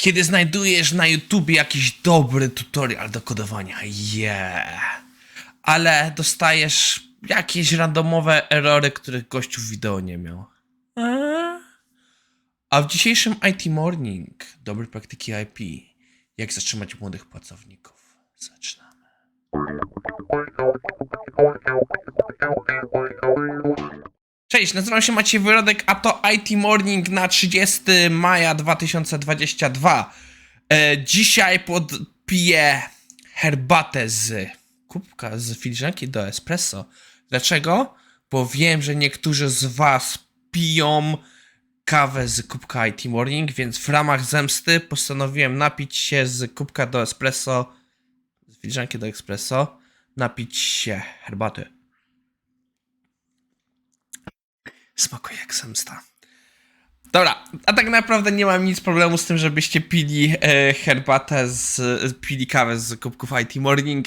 Kiedy znajdujesz na YouTubie jakiś dobry tutorial do kodowania, yeah. Ale dostajesz jakieś randomowe erory, których gościu wideo nie miał. A w dzisiejszym IT Morning, dobre praktyki IP, jak zatrzymać młodych pracowników. Zaczynamy. Cześć, nazywam się Maciej Wyrodek, a to IT Morning na 30 maja 2022. E, dzisiaj podpiję herbatę z kubka, z filiżanki do espresso. Dlaczego? Bo wiem, że niektórzy z was piją kawę z kubka IT Morning, więc w ramach zemsty postanowiłem napić się z kubka do espresso, z filiżanki do espresso, napić się herbaty. Smakuje jak zemsta. Dobra, a tak naprawdę nie mam nic problemu z tym, żebyście pili e, herbatę z, pili kawę z kubków IT Morning.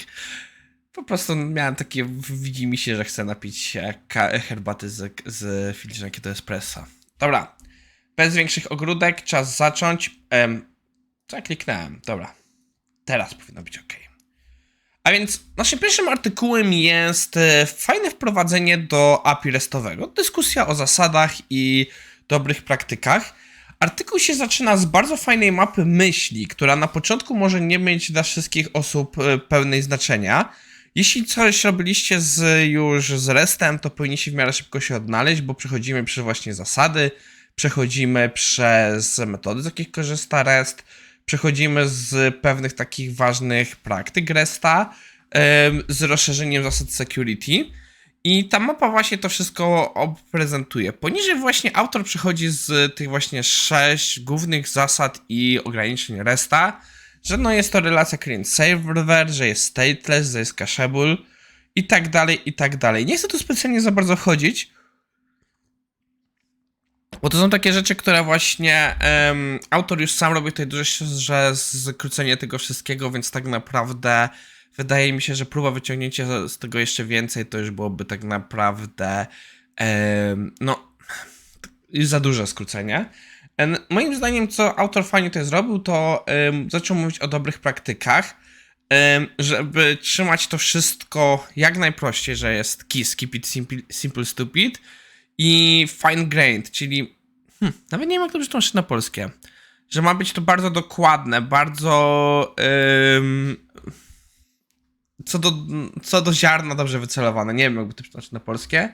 Po prostu miałem takie, widzi mi się, że chcę napić się ka- herbaty z, z filiżanki do espresso. Dobra, bez większych ogródek, czas zacząć. Em, co ja kliknąłem? Dobra, teraz powinno być ok. A więc naszym pierwszym artykułem jest e, fajne wprowadzenie do API RESTowego. Dyskusja o zasadach i dobrych praktykach. Artykuł się zaczyna z bardzo fajnej mapy myśli, która na początku może nie mieć dla wszystkich osób e, pełnej znaczenia. Jeśli coś robiliście z, już z restem, to powinniście w miarę szybko się odnaleźć, bo przechodzimy przez właśnie zasady, przechodzimy przez metody, z jakich korzysta REST, przechodzimy z pewnych takich ważnych praktyk RESTA, z rozszerzeniem zasad security. I ta mapa właśnie to wszystko prezentuje. Poniżej właśnie autor przechodzi z tych właśnie sześć głównych zasad i ograniczeń RESTA, że no jest to relacja client-server, że jest stateless, że jest cacheable i tak dalej, i tak dalej. Nie chcę tu specjalnie za bardzo wchodzić, bo to są takie rzeczy, które właśnie em, autor już sam robi tutaj dużo, że skrócenie tego wszystkiego, więc tak naprawdę wydaje mi się, że próba wyciągnięcia z tego jeszcze więcej to już byłoby tak naprawdę em, no już za duże skrócenie. Moim zdaniem, co autor fajnie tutaj zrobił, to em, zaczął mówić o dobrych praktykach, em, żeby trzymać to wszystko jak najprościej, że jest KISS, Keep It Simple, simple Stupid, i fine grained, czyli hmm, nawet nie wiem jak to przetłumaczyć na polskie, że ma być to bardzo dokładne, bardzo co, do, co do ziarna dobrze wycelowane, nie wiem jakby to przetłumaczyć na polskie,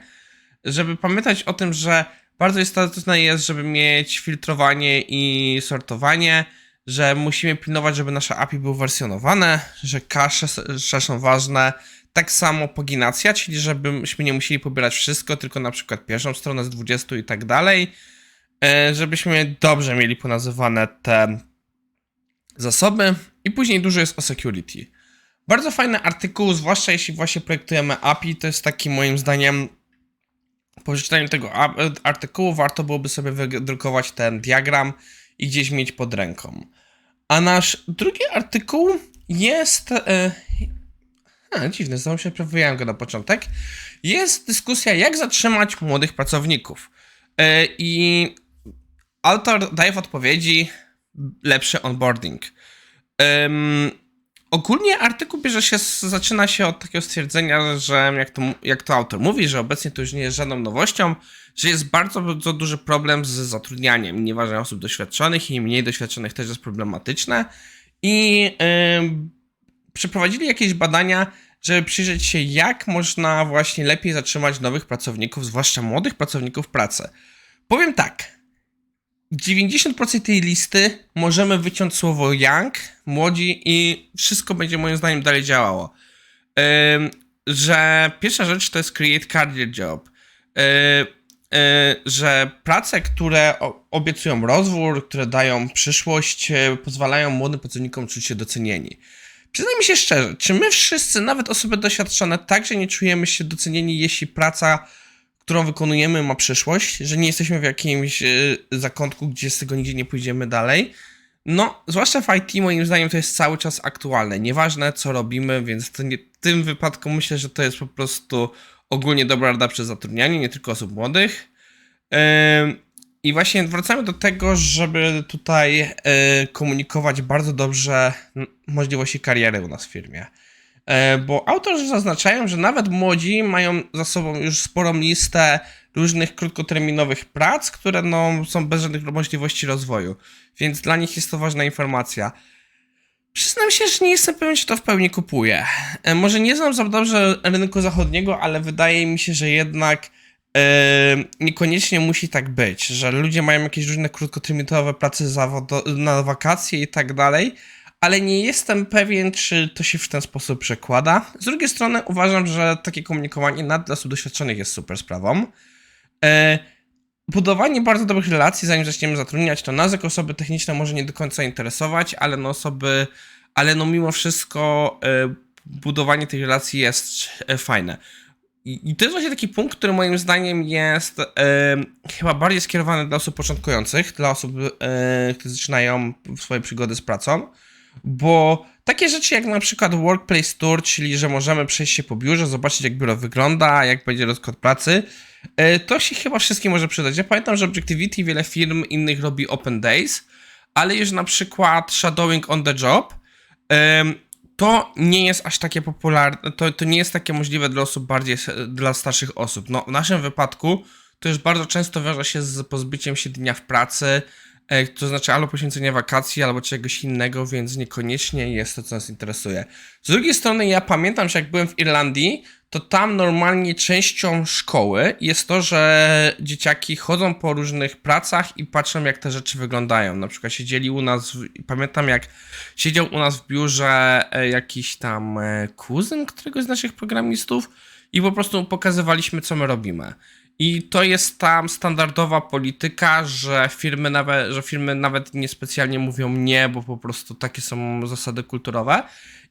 żeby pamiętać o tym, że bardzo istotne jest, żeby mieć filtrowanie i sortowanie, że musimy pilnować, żeby nasze API były wersjonowane, że cache cache są ważne, tak samo paginacja, czyli żebyśmy nie musieli pobierać wszystko, tylko na przykład pierwszą stronę z 20 i tak dalej, e, żebyśmy dobrze mieli ponazywane te zasoby i później dużo jest o security. Bardzo fajny artykuł, zwłaszcza jeśli właśnie projektujemy API, to jest taki moim zdaniem po przeczytaniu tego a- artykułu warto byłoby sobie wydrukować ten diagram i gdzieś mieć pod ręką. A nasz drugi artykuł jest e, a, dziwne, znowu się wyjąłem go na początek. Jest dyskusja, jak zatrzymać młodych pracowników. Yy, I autor daje w odpowiedzi lepszy onboarding. Ym, ogólnie artykuł bierze się, zaczyna się od takiego stwierdzenia, że jak to, jak to autor mówi, że obecnie to już nie jest żadną nowością, że jest bardzo, bardzo duży problem z zatrudnianiem, nieważne osób doświadczonych i mniej doświadczonych też jest problematyczne. I ym, przeprowadzili jakieś badania, żeby przyjrzeć się, jak można właśnie lepiej zatrzymać nowych pracowników, zwłaszcza młodych pracowników pracy. Powiem tak. 90% tej listy możemy wyciąć słowo young, młodzi i wszystko będzie moim zdaniem dalej działało. Ym, że pierwsza rzecz to jest create career job. Yy, yy, że prace, które obiecują rozwój, które dają przyszłość, yy, pozwalają młodym pracownikom czuć się docenieni. Przyznajmy się szczerze, czy my wszyscy, nawet osoby doświadczone, także nie czujemy się docenieni, jeśli praca, którą wykonujemy, ma przyszłość, że nie jesteśmy w jakimś y, zakątku, gdzie z tego nigdzie nie pójdziemy dalej? No, zwłaszcza w IT, moim zdaniem, to jest cały czas aktualne. Nieważne, co robimy, więc nie, w tym wypadku myślę, że to jest po prostu ogólnie dobra rada przy zatrudnianiu, nie tylko osób młodych. Ym, I właśnie wracamy do tego, żeby tutaj e, komunikować bardzo dobrze możliwości kariery u nas w firmie. E, bo autorzy zaznaczają, że nawet młodzi mają za sobą już sporą listę różnych krótkoterminowych prac, które no, są bez żadnych możliwości rozwoju. Więc dla nich jest to ważna informacja. Przyznam się, że nie jestem pewien, czy to w pełni kupuję. E, Może nie znam za dobrze rynku zachodniego, ale wydaje mi się, że jednak niekoniecznie musi tak być, że ludzie mają jakieś różne krótkoterminowe prace na wakacje i tak dalej, ale nie jestem pewien, czy to się w ten sposób przekłada. Z drugiej strony uważam, że takie komunikowanie nad dla osób doświadczonych jest super sprawą. Budowanie bardzo dobrych relacji, zanim zaczniemy zatrudniać, to nas jako osoby techniczne może nie do końca interesować, ale no osoby, ale no mimo wszystko e, budowanie tych relacji jest e, fajne. I, I to jest właśnie taki punkt, który moim zdaniem jest e, chyba bardziej skierowany dla osób początkujących, dla osób, e, które zaczynają swoje przygody z pracą, bo takie rzeczy jak na przykład Workplace Tour, czyli że możemy przejść się po biurze, zobaczyć jak biuro wygląda, jak będzie rozkład pracy, e, to się chyba wszystkim może przydać. Ja pamiętam, że Objectivity wiele firm innych robi Open Days, ale już na przykład Shadowing on the Job, to nie jest aż takie popularne, to, to nie jest takie możliwe dla osób bardziej, dla starszych osób. No, w naszym wypadku to już bardzo często wiąże się z pozbyciem się dnia w pracy, e, to znaczy albo poświęcenie wakacji, albo czegoś innego, więc niekoniecznie jest to, co nas interesuje. Z drugiej strony ja pamiętam, że jak byłem w Irlandii, to tam normalnie częścią szkoły jest to, że dzieciaki chodzą po różnych pracach i patrzą, jak te rzeczy wyglądają. Na przykład siedzieli u nas, w, pamiętam jak siedział u nas w biurze e, jakiś tam e, kuzyn któregoś z naszych programistów i po prostu pokazywaliśmy, co my robimy. I to jest tam standardowa polityka, że firmy nawet, że firmy nawet niespecjalnie mówią nie, bo po prostu takie są zasady kulturowe.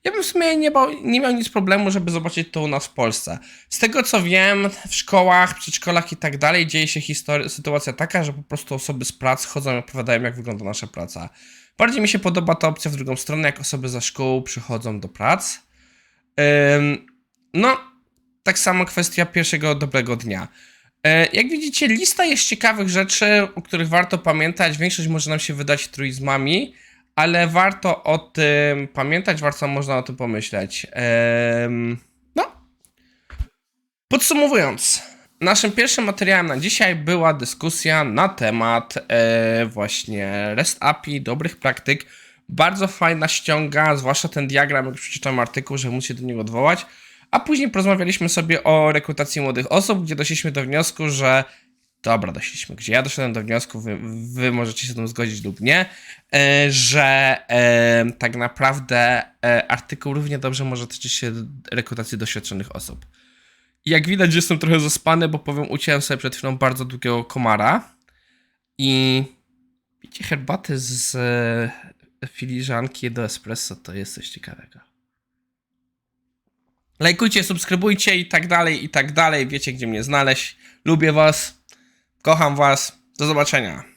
Ja bym w sumie nie, bał, nie miał nic problemu, żeby zobaczyć to u nas w Polsce. Z tego co wiem, w szkołach, przedszkolach i tak dalej dzieje się historia, sytuacja taka, że po prostu osoby z prac chodzą i opowiadają, jak wygląda nasza praca. Bardziej mi się podoba ta opcja w drugą stronę, jak osoby za szkołą przychodzą do prac. Ym, no, tak samo kwestia pierwszego dobrego dnia. E, Jak widzicie, lista jest ciekawych rzeczy, o których warto pamiętać. Większość może nam się wydać truizmami, ale warto o tym pamiętać, warto można o tym pomyśleć. No. Podsumowując, naszym pierwszym materiałem na dzisiaj była dyskusja na temat e, właśnie REST API, dobrych praktyk. Bardzo fajna ściąga, zwłaszcza ten diagram, jak przeczytałem artykuł, że móc się do niego odwołać. A później porozmawialiśmy sobie o rekrutacji młodych osób, gdzie doszliśmy do wniosku, że dobra, doszliśmy, gdzie ja doszedłem do wniosku, wy, wy możecie się z tym zgodzić lub nie, e, że e, tak naprawdę e, artykuł równie dobrze może tyczyć się rekrutacji doświadczonych osób. Jak widać, jestem trochę zaspany, bo powiem, uciąłem sobie przed chwilą bardzo długiego komara i picie herbaty z filiżanki do espresso to jest coś ciekawego. Lajkujcie, subskrybujcie i tak dalej, i tak dalej. Wiecie, gdzie mnie znaleźć. Lubię was. Kocham was. Do zobaczenia.